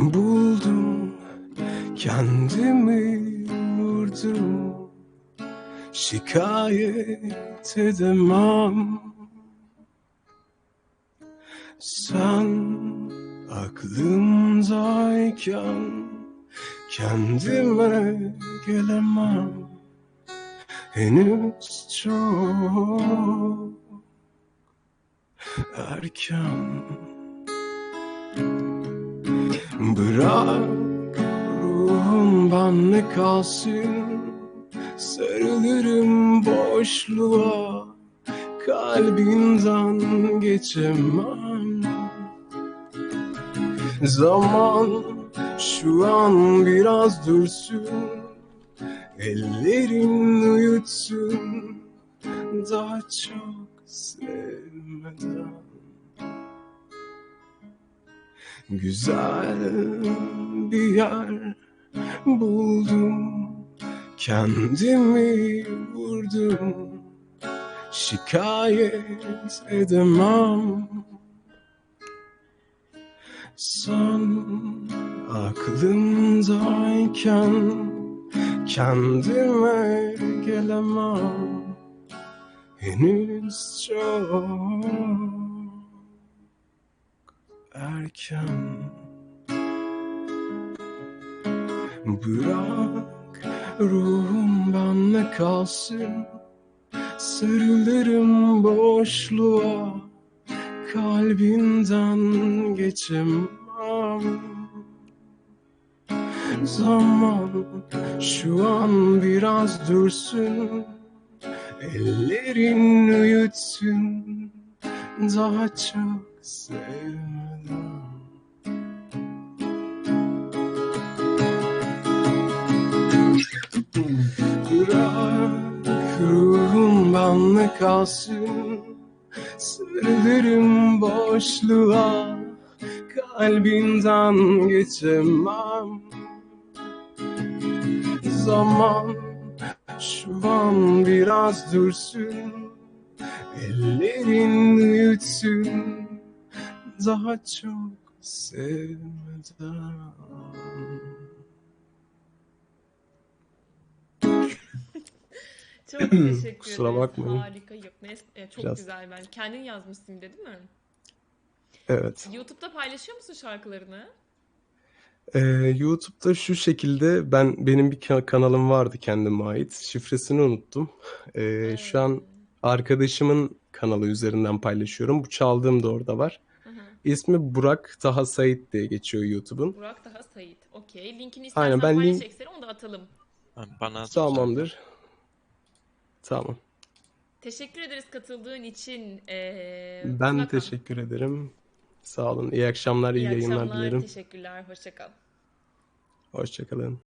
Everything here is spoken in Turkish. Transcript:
Buldum kendimi vurdum. Şikayet edemem. Sen aklımdayken Kendime gelemem. Henüz çok erken Bırak ruhum benle kalsın. Sarılırım boşluğa. Kalbinden geçemem. Zaman şu an biraz dursun. Ellerin uyutsun. Daha çok sevmeden Güzel bir yer buldum. Kendimi vurdum. Şikayet edemem. Sen aklımdayken Kendime gelemem. Henüz çok erken Bırak ruhum benle kalsın. Sarılırım boşluğa Kalbinden geçemem. Zaman şu an biraz dursun Ellerin uyutsun. Daha çok sevmeden Bırak ruhum benle kalsın. Sarılırım boşluğa. Kalbinden geçemem. Zaman şu an biraz dursun. Ellerin uyutsun Daha çok sevmeden Çok teşekkür Kusura ederiz. bakmayın. Harika. Yok, neyse, e, çok Biraz- güzel bence. Kendin yazmışsın değil mi? Evet. YouTube'da paylaşıyor musun şarkılarını? Ee, YouTube'da şu şekilde ben benim bir ka- kanalım vardı kendime ait. Şifresini unuttum. Ee, şu an arkadaşımın kanalı üzerinden paylaşıyorum. Bu çaldığım da orada var. Hı hı. İsmi Burak Taha Sait diye geçiyor YouTube'un. Burak daha Sait. Okey. Linkini istersen Aynen, ben paylaş link- onu da atalım. Bana Tamamdır. Tamam. Teşekkür ederiz katıldığın için. Ee, Ben Burak'ım. teşekkür ederim. Sağ olun. İyi akşamlar, iyi İyi yayınlar akşamlar. dilerim. Teşekkürler. Hoşça kal. Hoşçakalın.